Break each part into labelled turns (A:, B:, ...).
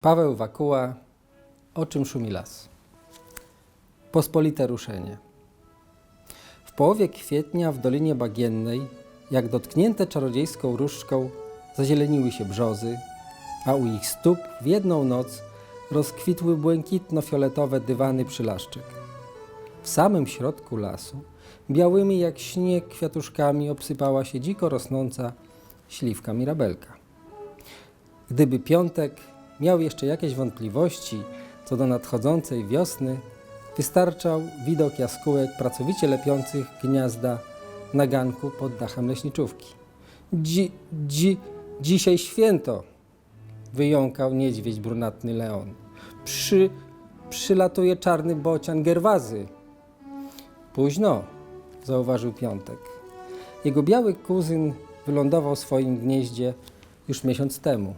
A: Paweł Wakuła, o czym szumi las? Pospolite ruszenie. W połowie kwietnia w Dolinie Bagiennej, jak dotknięte czarodziejską różdżką, zazieleniły się brzozy, a u ich stóp w jedną noc rozkwitły błękitno-fioletowe dywany przylaszczek. W samym środku lasu, białymi jak śnieg kwiatuszkami obsypała się dziko rosnąca śliwka mirabelka. Gdyby piątek miał jeszcze jakieś wątpliwości co do nadchodzącej wiosny, wystarczał widok jaskółek pracowicie lepiących gniazda na ganku pod dachem leśniczówki. Dzi, dzi, dzisiaj święto, wyjąkał niedźwiedź brunatny Leon. Przy, przylatuje czarny bocian Gerwazy. Późno, zauważył Piątek. Jego biały kuzyn wylądował w swoim gnieździe już miesiąc temu.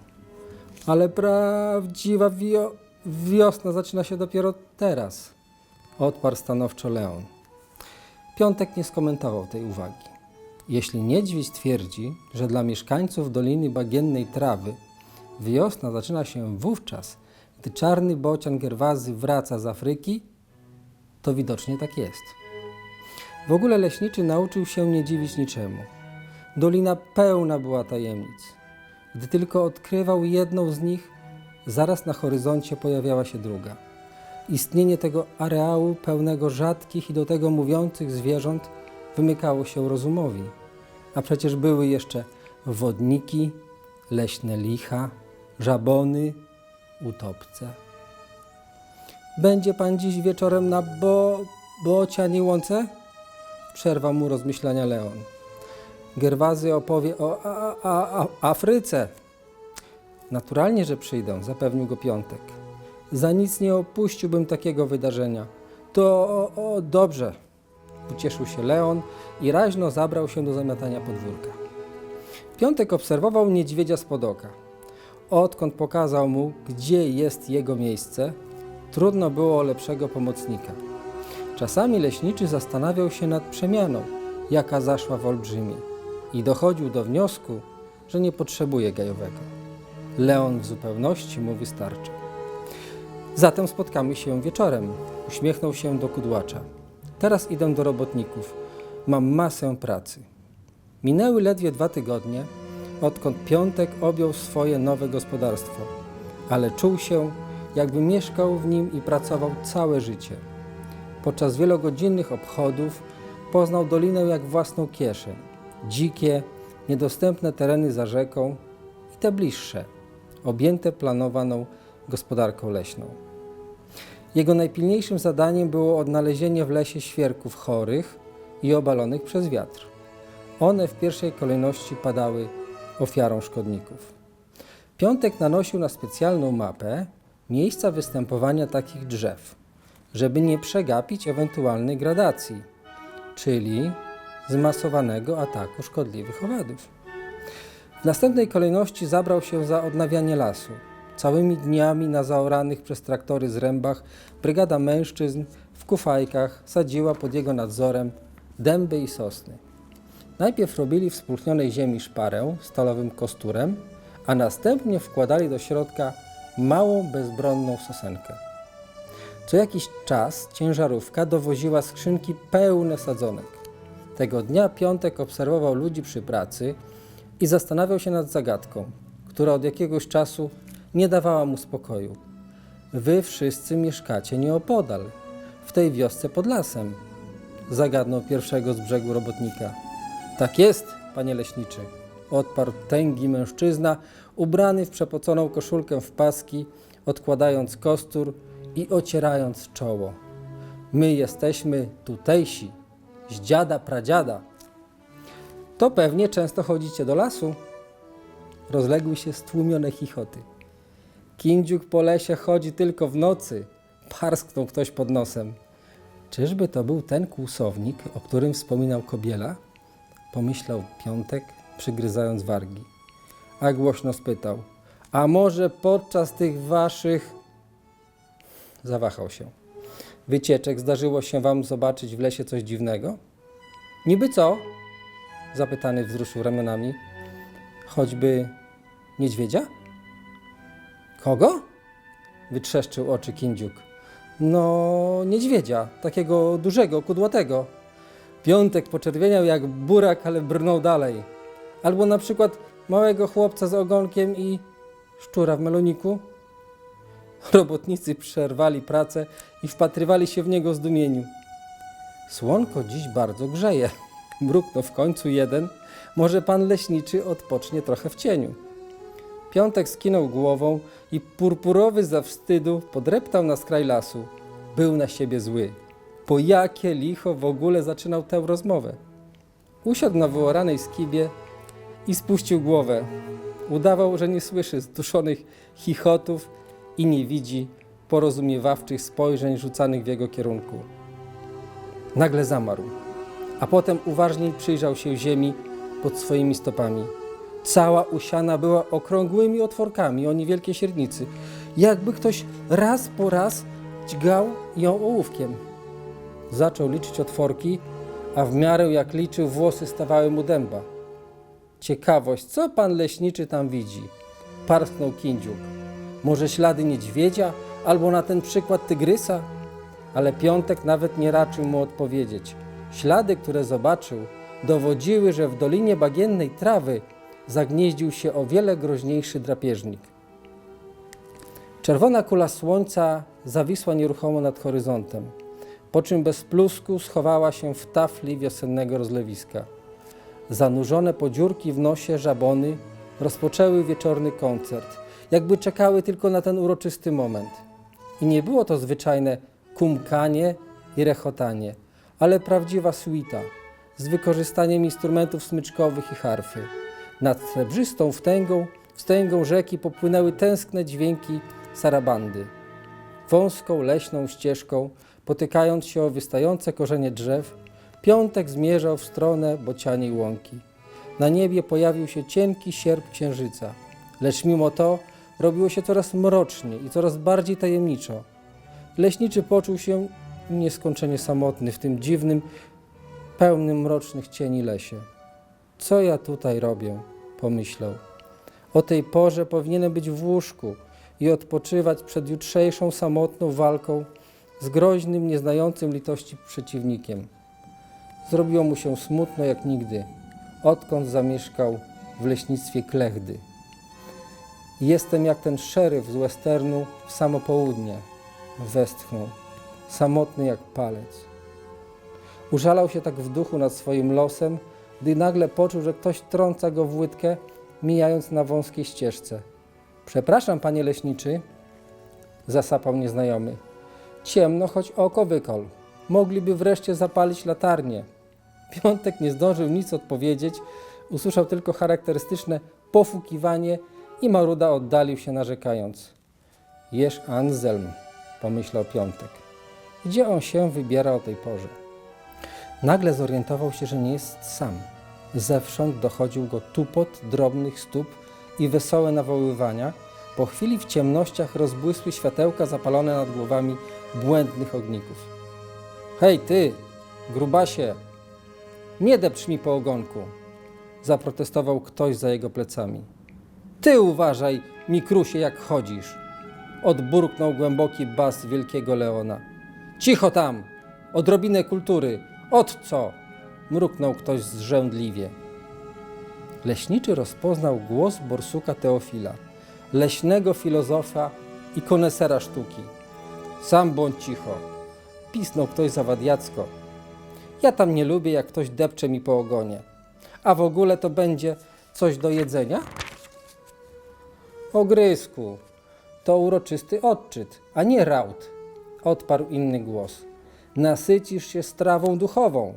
A: Ale prawdziwa wio- wiosna zaczyna się dopiero teraz, odparł stanowczo Leon. Piątek nie skomentował tej uwagi. Jeśli niedźwiedź twierdzi, że dla mieszkańców Doliny Bagiennej Trawy wiosna zaczyna się wówczas, gdy czarny bocian Gerwazy wraca z Afryki, to widocznie tak jest. W ogóle leśniczy nauczył się nie dziwić niczemu. Dolina pełna była tajemnic. Gdy tylko odkrywał jedną z nich, zaraz na horyzoncie pojawiała się druga. Istnienie tego areału pełnego rzadkich i do tego mówiących zwierząt wymykało się rozumowi. A przecież były jeszcze wodniki, leśne licha, żabony, utopce. Będzie pan dziś wieczorem na bo, bocianiej łące? Przerwał mu rozmyślania Leon. Gerwazy opowie o a, a, a, Afryce. Naturalnie, że przyjdę, zapewnił go Piątek. Za nic nie opuściłbym takiego wydarzenia. To o, o, dobrze, ucieszył się Leon i raźno zabrał się do zamiatania podwórka. Piątek obserwował niedźwiedzia spod oka. Odkąd pokazał mu, gdzie jest jego miejsce, trudno było lepszego pomocnika. Czasami leśniczy zastanawiał się nad przemianą, jaka zaszła w Olbrzymie i dochodził do wniosku, że nie potrzebuje gajowego. Leon w zupełności mu wystarczy. Zatem spotkamy się wieczorem. Uśmiechnął się do kudłacza. Teraz idę do robotników. Mam masę pracy. Minęły ledwie dwa tygodnie, odkąd Piątek objął swoje nowe gospodarstwo, ale czuł się, jakby mieszkał w nim i pracował całe życie. Podczas wielogodzinnych obchodów poznał dolinę jak własną kieszeń. Dzikie, niedostępne tereny za rzeką i te bliższe, objęte planowaną gospodarką leśną. Jego najpilniejszym zadaniem było odnalezienie w lesie świerków chorych i obalonych przez wiatr. One w pierwszej kolejności padały ofiarą szkodników. Piątek nanosił na specjalną mapę miejsca występowania takich drzew, żeby nie przegapić ewentualnej gradacji, czyli zmasowanego ataku szkodliwych owadów. W następnej kolejności zabrał się za odnawianie lasu. Całymi dniami na zaoranych przez traktory zrębach brygada mężczyzn w kufajkach sadziła pod jego nadzorem dęby i sosny. Najpierw robili w spróchnionej ziemi szparę stalowym kosturem, a następnie wkładali do środka małą, bezbronną sosenkę. Co jakiś czas ciężarówka dowoziła skrzynki pełne sadzonek. Tego dnia Piątek obserwował ludzi przy pracy i zastanawiał się nad zagadką, która od jakiegoś czasu nie dawała mu spokoju. Wy wszyscy mieszkacie nieopodal, w tej wiosce pod lasem, zagadnął pierwszego z brzegu robotnika. Tak jest, panie leśniczy, odparł tęgi mężczyzna, ubrany w przepoconą koszulkę w paski, odkładając kostur i ocierając czoło. My jesteśmy tutejsi, z dziada pradziada. To pewnie często chodzicie do lasu. Rozległy się stłumione chichoty. Kindziuk po lesie chodzi tylko w nocy, parsknął ktoś pod nosem. Czyżby to był ten kłusownik, o którym wspominał Kobiela? Pomyślał Piątek, przygryzając wargi. A głośno spytał, a może podczas tych waszych... Zawahał się. Wycieczek zdarzyło się wam zobaczyć w lesie coś dziwnego? Niby co? Zapytany wzruszył ramionami. Choćby niedźwiedzia? Kogo? wytrzeszczył oczy Kindziuk. No, niedźwiedzia, takiego dużego, kudłatego. Piątek poczerwieniał jak burak, ale brnął dalej. Albo na przykład małego chłopca z ogonkiem i szczura w meloniku. Robotnicy przerwali pracę i wpatrywali się w niego zdumieniu. Słonko dziś bardzo grzeje. Mruknął w końcu jeden. Może pan leśniczy odpocznie trochę w cieniu. Piątek skinął głową i purpurowy ze wstydu podreptał na skraj lasu. Był na siebie zły. Po jakie licho w ogóle zaczynał tę rozmowę? Usiadł na wyoranej skibie i spuścił głowę. Udawał, że nie słyszy zduszonych chichotów i nie widzi porozumiewawczych spojrzeń rzucanych w jego kierunku. Nagle zamarł, a potem uważniej przyjrzał się ziemi pod swoimi stopami. Cała usiana była okrągłymi otworkami o niewielkiej średnicy, jakby ktoś raz po raz dźgał ją ołówkiem. Zaczął liczyć otworki, a w miarę jak liczył, włosy stawały mu dęba. Ciekawość, co pan leśniczy tam widzi? Parsknął Kindziuk. Może ślady niedźwiedzia, albo na ten przykład tygrysa? Ale Piątek nawet nie raczył mu odpowiedzieć. Ślady, które zobaczył, dowodziły, że w Dolinie Bagiennej Trawy zagnieździł się o wiele groźniejszy drapieżnik. Czerwona kula słońca zawisła nieruchomo nad horyzontem, po czym bez plusku schowała się w tafli wiosennego rozlewiska. Zanurzone po dziurki w nosie żabony rozpoczęły wieczorny koncert, jakby czekały tylko na ten uroczysty moment. I nie było to zwyczajne kumkanie i rechotanie, ale prawdziwa suita z wykorzystaniem instrumentów smyczkowych i harfy. Nad srebrzystą wtęgą, wstęgą rzeki popłynęły tęskne dźwięki sarabandy. Wąską, leśną ścieżką, potykając się o wystające korzenie drzew, Piątek zmierzał w stronę bocianiej łąki. Na niebie pojawił się cienki sierp księżyca, lecz mimo to robiło się coraz mroczniej i coraz bardziej tajemniczo. Leśniczy poczuł się nieskończenie samotny w tym dziwnym, pełnym mrocznych cieni lesie. Co ja tutaj robię? pomyślał. O tej porze powinienem być w łóżku i odpoczywać przed jutrzejszą samotną walką z groźnym, nieznającym litości przeciwnikiem. Zrobiło mu się smutno jak nigdy, odkąd zamieszkał w leśnictwie Klechdy. Jestem jak ten szeryf z westernu w samo południe, westchnął, samotny jak palec. Użalał się tak w duchu nad swoim losem, gdy nagle poczuł, że ktoś trąca go w łydkę, mijając na wąskiej ścieżce. Przepraszam, panie leśniczy, zasapał nieznajomy. Ciemno, choć oko wykol. Mogliby wreszcie zapalić latarnię. Piątek nie zdążył nic odpowiedzieć, usłyszał tylko charakterystyczne pofukiwanie i Maruda oddalił się narzekając. Jesz Anselm, pomyślał Piątek. Gdzie on się wybiera o tej porze? Nagle zorientował się, że nie jest sam. Zewsząd dochodził go tupot drobnych stóp i wesołe nawoływania. Po chwili w ciemnościach rozbłysły światełka zapalone nad głowami błędnych ogników. Hej ty, grubasie, nie depcz mi po ogonku, zaprotestował ktoś za jego plecami. Ty uważaj, mikrusie, jak chodzisz, odburknął głęboki bas wielkiego Leona. Cicho tam, odrobinę kultury, od co? mruknął ktoś zrzędliwie. Leśniczy rozpoznał głos borsuka Teofila, leśnego filozofa i konesera sztuki. Sam bądź cicho, pisnął ktoś zawadiacko. Ja tam nie lubię, jak ktoś depcze mi po ogonie. A w ogóle to będzie coś do jedzenia? Ogrysku, to uroczysty odczyt, a nie raut, odparł inny głos. Nasycisz się strawą duchową.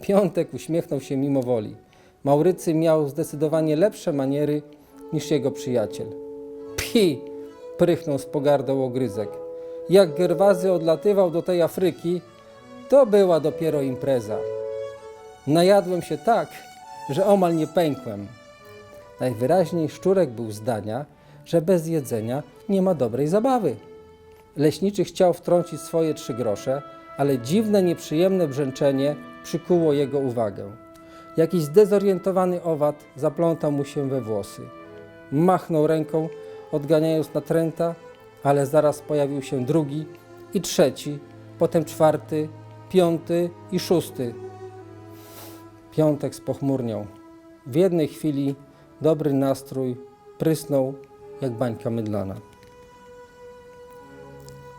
A: Piątek uśmiechnął się mimo woli. Maurycy miał zdecydowanie lepsze maniery niż jego przyjaciel. Phi! prychnął z pogardą ogryzek. Jak Gerwazy odlatywał do tej Afryki, to była dopiero impreza. Najadłem się tak, że omal nie pękłem. Najwyraźniej szczurek był zdania, że bez jedzenia nie ma dobrej zabawy. Leśniczy chciał wtrącić swoje trzy grosze, ale dziwne, nieprzyjemne brzęczenie przykuło jego uwagę. Jakiś zdezorientowany owad zaplątał mu się we włosy. Machnął ręką, odganiając natręta Ale zaraz pojawił się drugi i trzeci, potem czwarty, piąty i szósty. Piątek spochmurniał. W jednej chwili dobry nastrój prysnął jak bańka mydlana.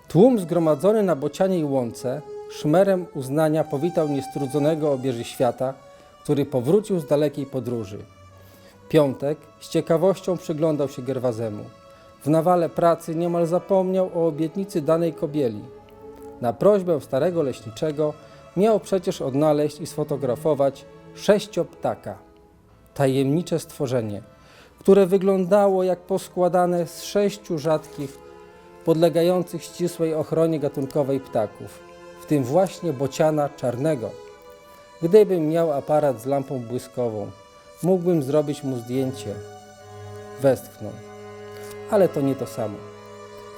A: Tłum zgromadzony na bocianiej łące szmerem uznania powitał niestrudzonego obieży świata, który powrócił z dalekiej podróży. Piątek z ciekawością przyglądał się Gerwazemu. W nawale pracy niemal zapomniał o obietnicy danej kobieli. Na prośbę starego leśniczego miał przecież odnaleźć i sfotografować sześcioptaka. Tajemnicze stworzenie, które wyglądało jak poskładane z sześciu rzadkich, podlegających ścisłej ochronie gatunkowej ptaków, w tym właśnie bociana czarnego. Gdybym miał aparat z lampą błyskową, mógłbym zrobić mu zdjęcie. Westchnął. Ale to nie to samo.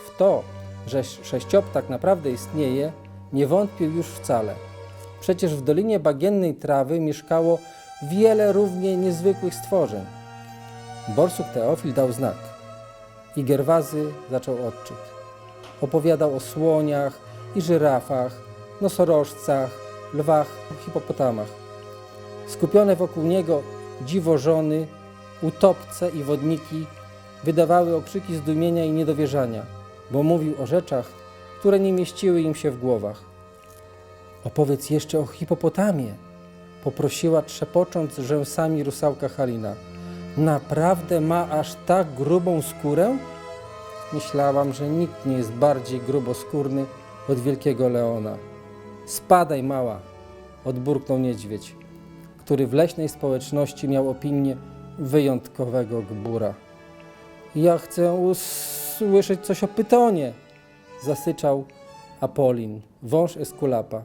A: W to, że sześcioptak naprawdę istnieje, nie wątpił już wcale. Przecież w Dolinie Bagiennej Trawy mieszkało wiele równie niezwykłych stworzeń. Borsuk Teofil dał znak i Gerwazy zaczął odczyt. Opowiadał o słoniach i żyrafach, nosorożcach, lwach, hipopotamach. Skupione wokół niego dziwożony, utopce i wodniki wydawały okrzyki zdumienia i niedowierzania, bo mówił o rzeczach, które nie mieściły im się w głowach. Opowiedz jeszcze o hipopotamie, poprosiła trzepocząc rzęsami rusałka Halina. Naprawdę ma aż tak grubą skórę? Myślałam, że nikt nie jest bardziej gruboskórny od wielkiego Leona. Spadaj, mała, odburknął niedźwiedź, który w leśnej społeczności miał opinię wyjątkowego gbura. Ja chcę usłyszeć coś o pytonie, zasyczał Apolin, wąż Eskulapa.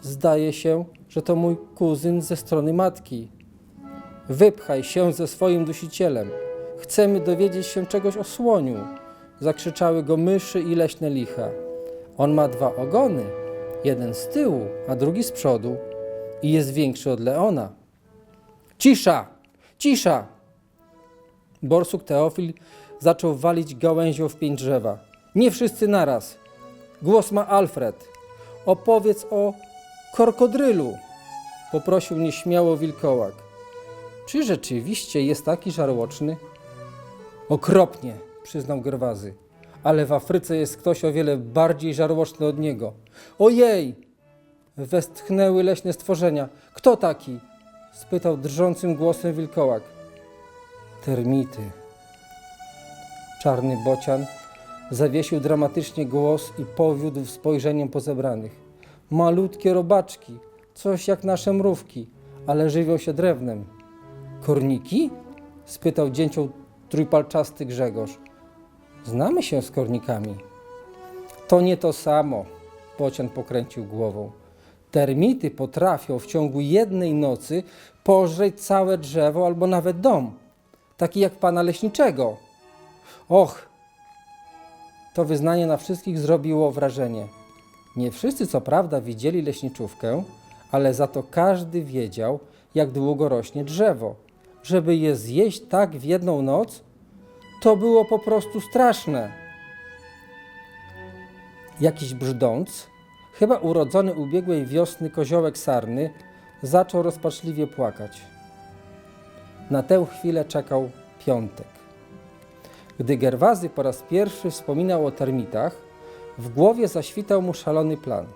A: Zdaje się, że to mój kuzyn ze strony matki. Wypchaj się ze swoim dusicielem. Chcemy dowiedzieć się czegoś o słoniu. Zakrzyczały go myszy i leśne licha. On ma dwa ogony, jeden z tyłu, a drugi z przodu i jest większy od Leona. Cisza! Cisza! Borsuk Teofil zaczął walić gałęzią w pięć drzewa. Nie wszyscy naraz. Głos ma Alfred. Opowiedz o korkodrylu, poprosił nieśmiało wilkołak. Czy rzeczywiście jest taki żarłoczny? Okropnie, przyznał Gerwazy. Ale w Afryce jest ktoś o wiele bardziej żarłoczny od niego. Ojej! Westchnęły leśne stworzenia. Kto taki? spytał drżącym głosem wilkołak. Termity. Czarny bocian zawiesił dramatycznie głos i powiódł spojrzeniem po zebranych. Malutkie robaczki, coś jak nasze mrówki, ale żywią się drewnem. Korniki? spytał dzięcioł trójpalczasty Grzegorz. Znamy się z kornikami. To nie to samo, bocian pokręcił głową. Termity potrafią w ciągu jednej nocy pożreć całe drzewo albo nawet dom, taki jak pana leśniczego. Och, to wyznanie na wszystkich zrobiło wrażenie. Nie wszyscy, co prawda, widzieli leśniczówkę, ale za to każdy wiedział, jak długo rośnie drzewo. Żeby je zjeść tak w jedną noc, to było po prostu straszne. Jakiś brzdąc, chyba urodzony ubiegłej wiosny koziołek sarny, zaczął rozpaczliwie płakać. Na tę chwilę czekał piątek. Gdy Gerwazy po raz pierwszy wspominał o termitach, w głowie zaświtał mu szalony plan.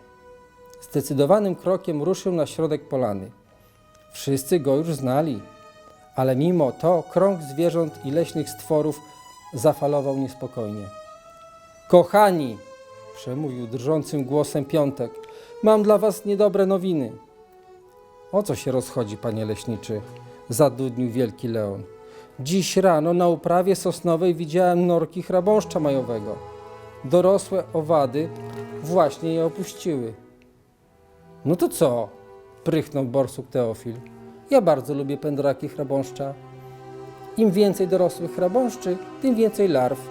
A: Zdecydowanym krokiem ruszył na środek polany. Wszyscy go już znali, ale mimo to krąg zwierząt i leśnych stworów zafalował niespokojnie. Kochani, przemówił drżącym głosem Piątek, mam dla was niedobre nowiny. O co się rozchodzi, panie leśniczy? Zadudnił wielki Leon. Dziś rano na uprawie sosnowej widziałem norki chrabąszcza majowego. Dorosłe owady właśnie je opuściły. No to co? prychnął borsuk Teofil. Ja bardzo lubię pędraki chrabąszcza. Im więcej dorosłych chrabąszczy, tym więcej larw.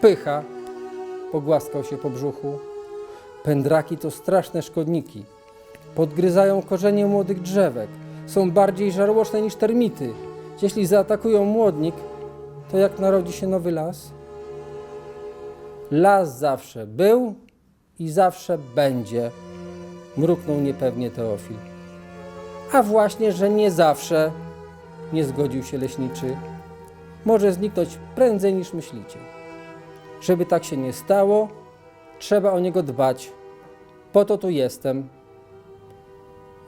A: Pycha. Pogłaskał się po brzuchu. Pędraki to straszne szkodniki. Podgryzają korzenie młodych drzewek. Są bardziej żarłoczne niż termity. Jeśli zaatakują młodnik, to jak narodzi się nowy las? Las zawsze był i zawsze będzie, mruknął niepewnie Teofil. A właśnie, że nie zawsze, nie zgodził się leśniczy. Może zniknąć prędzej niż myślicie. Żeby tak się nie stało, trzeba o niego dbać. Po to tu jestem.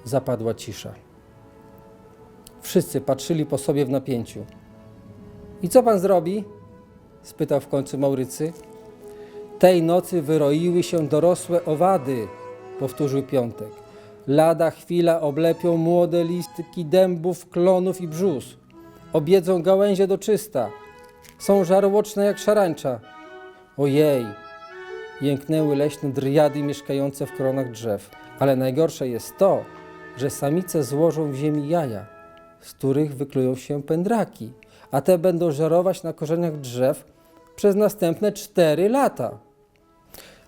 A: Zapadła cisza. Wszyscy patrzyli po sobie w napięciu. I co pan zrobi? spytał w końcu Maurycy. Tej nocy wyroiły się dorosłe owady, powtórzył Piątek. Lada chwila oblepią młode listki dębów, klonów i brzus. Obiedzą gałęzie do czysta. Są żarłoczne jak szarańcza. Ojej! Jęknęły leśne driady mieszkające w koronach drzew. Ale najgorsze jest to, że samice złożą w ziemi jaja, z których wyklują się pędraki, a te będą żerować na korzeniach drzew przez następne cztery lata.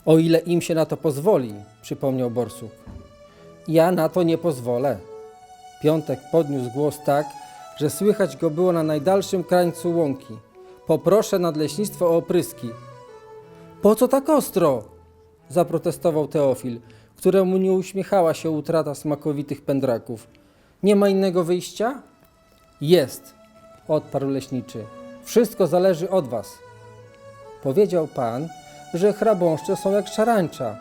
A: O ile im się na to pozwoli, przypomniał Borsuk. Ja na to nie pozwolę. Piątek podniósł głos tak, że słychać go było na najdalszym krańcu łąki. Poproszę nadleśnictwo o opryski. Po co tak ostro? zaprotestował Teofil, któremu nie uśmiechała się utrata smakowitych pędraków. Nie ma innego wyjścia? Jest, odparł leśniczy. Wszystko zależy od was. Powiedział pan, że chrabąszcze są jak szarańcza,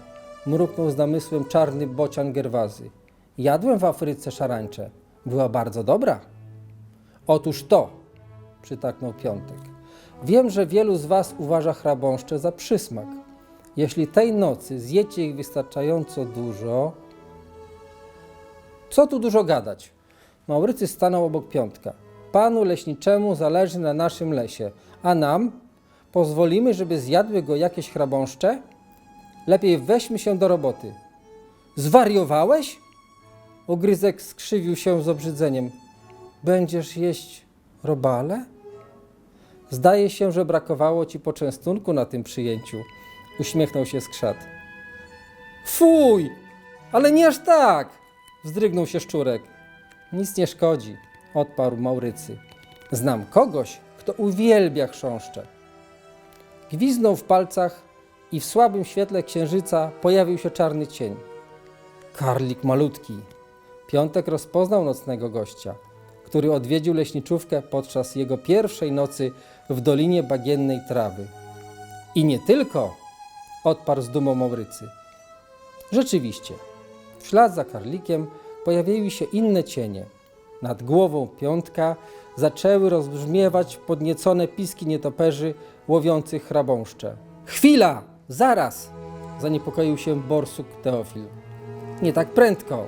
A: mruknął z namysłem czarny bocian Gerwazy. Jadłem w Afryce szarańczę. Była bardzo dobra. Otóż to, przytaknął Piątek. Wiem, że wielu z was uważa chrabąszcze za przysmak. Jeśli tej nocy zjecie ich wystarczająco dużo... Co tu dużo gadać? Maurycy stanął obok Piątka. Panu leśniczemu zależy na naszym lesie, a nam pozwolimy, żeby zjadły go jakieś chrabąszcze? Lepiej weźmy się do roboty. Zwariowałeś? Ogryzek skrzywił się z obrzydzeniem. Będziesz jeść robale? Zdaje się, że brakowało ci poczęstunku na tym przyjęciu. Uśmiechnął się skrzat. Fuj! Ale nie aż tak! Wzdrygnął się szczurek. Nic nie szkodzi, odparł Maurycy. Znam kogoś, kto uwielbia chrząszcze. Gwiznął w palcach i w słabym świetle księżyca pojawił się czarny cień. Karlik malutki. Piątek rozpoznał nocnego gościa, który odwiedził leśniczówkę podczas jego pierwszej nocy w Dolinie Bagiennej Trawy. I nie tylko, odparł z dumą Maurycy. Rzeczywiście, w ślad za karlikiem pojawiły się inne cienie. Nad głową piątka zaczęły rozbrzmiewać podniecone piski nietoperzy łowiących chrabąszcze. Chwila! Zaraz! Zaniepokoił się borsuk Teofil. Nie tak prędko.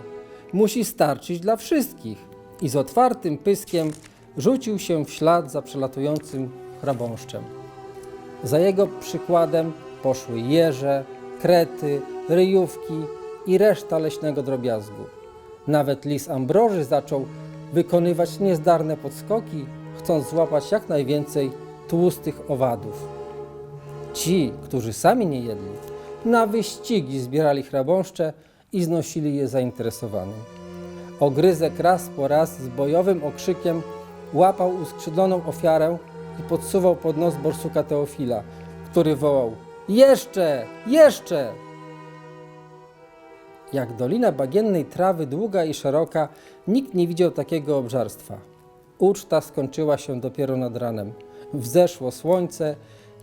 A: Musi starczyć dla wszystkich. I z otwartym pyskiem rzucił się w ślad za przelatującym chrabąszczem. Za jego przykładem poszły jeże, krety, ryjówki i reszta leśnego drobiazgu. Nawet lis Ambroży zaczął wykonywać niezdarne podskoki, chcąc złapać jak najwięcej tłustych owadów. Ci, którzy sami nie jedli, na wyścigi zbierali chrabąszcze i znosili je zainteresowanym. Ogryzek raz po raz z bojowym okrzykiem łapał uskrzydloną ofiarę i podsuwał pod nos borsuka Teofila, który wołał Jeszcze! Jeszcze! Jak dolina bagiennej trawy długa i szeroka, nikt nie widział takiego obżarstwa. Uczta skończyła się dopiero nad ranem. Wzeszło słońce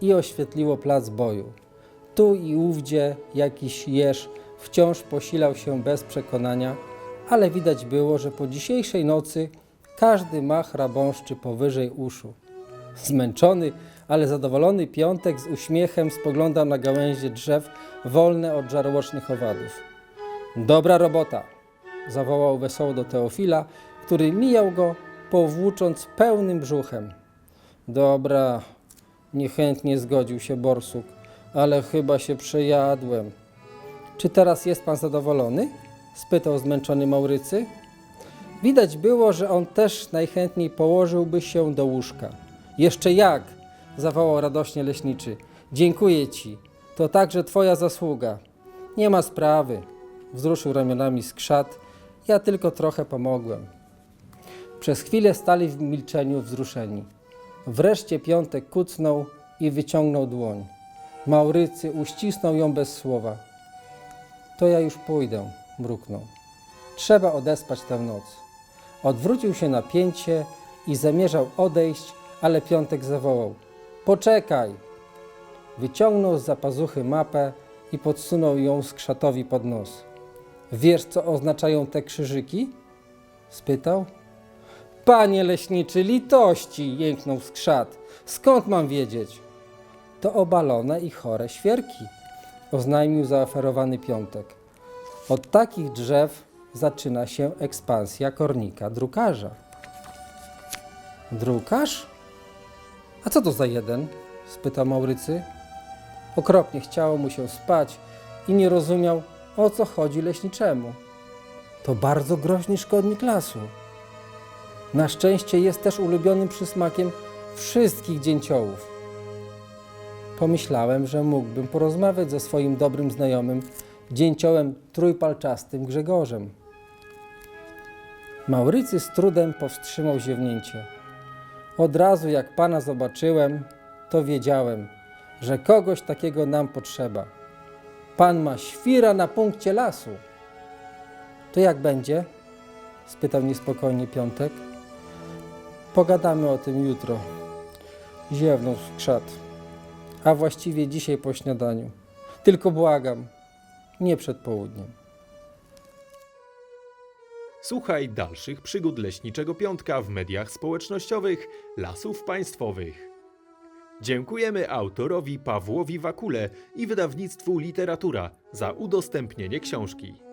A: i oświetliło plac boju. Tu i ówdzie jakiś jeż wciąż posilał się bez przekonania, ale widać było, że po dzisiejszej nocy każdy ma chrabąszczy powyżej uszu. Zmęczony, ale zadowolony piątek z uśmiechem spoglądał na gałęzie drzew wolne od żarłocznych owadów. Dobra robota! zawołał wesoło do Teofila, który mijał go, powłócząc pełnym brzuchem. Dobra, niechętnie zgodził się borsuk, ale chyba się przejadłem. Czy teraz jest pan zadowolony? spytał zmęczony Maurycy. Widać było, że on też najchętniej położyłby się do łóżka. Jeszcze jak! zawołał radośnie leśniczy. Dziękuję ci. To także twoja zasługa. Nie ma sprawy. Wzruszył ramionami skrzat. Ja tylko trochę pomogłem. Przez chwilę stali w milczeniu wzruszeni. Wreszcie piątek kucnął i wyciągnął dłoń. Maurycy uścisnął ją bez słowa. To ja już pójdę, mruknął. Trzeba odespać tę noc. Odwrócił się na pięcie i zamierzał odejść, ale Piątek zawołał. Poczekaj! Wyciągnął z zapazuchy mapę i podsunął ją skrzatowi pod nos. Wiesz, co oznaczają te krzyżyki? spytał. Panie leśniczy, litości! jęknął skrzat. Skąd mam wiedzieć? To obalone i chore świerki, oznajmił zaoferowany piątek. Od takich drzew zaczyna się ekspansja kornika drukarza. Drukarz? A co to za jeden? spytał Maurycy. Okropnie chciało mu się spać i nie rozumiał, o co chodzi leśniczemu. To bardzo groźny szkodnik lasu. Na szczęście jest też ulubionym przysmakiem wszystkich dzięciołów. Pomyślałem, że mógłbym porozmawiać ze swoim dobrym znajomym, dzięciołem trójpalczastym Grzegorzem. Maurycy z trudem powstrzymał ziewnięcie. Od razu jak pana zobaczyłem, to wiedziałem, że kogoś takiego nam potrzeba. Pan ma świra na punkcie lasu. To jak będzie? spytał niespokojnie Piątek. Pogadamy o tym jutro. Ziewnął skrzat. A właściwie dzisiaj po śniadaniu. Tylko błagam, nie przed południem.
B: Słuchaj dalszych przygód leśniczego piątka w mediach społecznościowych Lasów Państwowych. Dziękujemy autorowi Pawłowi Wakule i wydawnictwu Literatura za udostępnienie książki.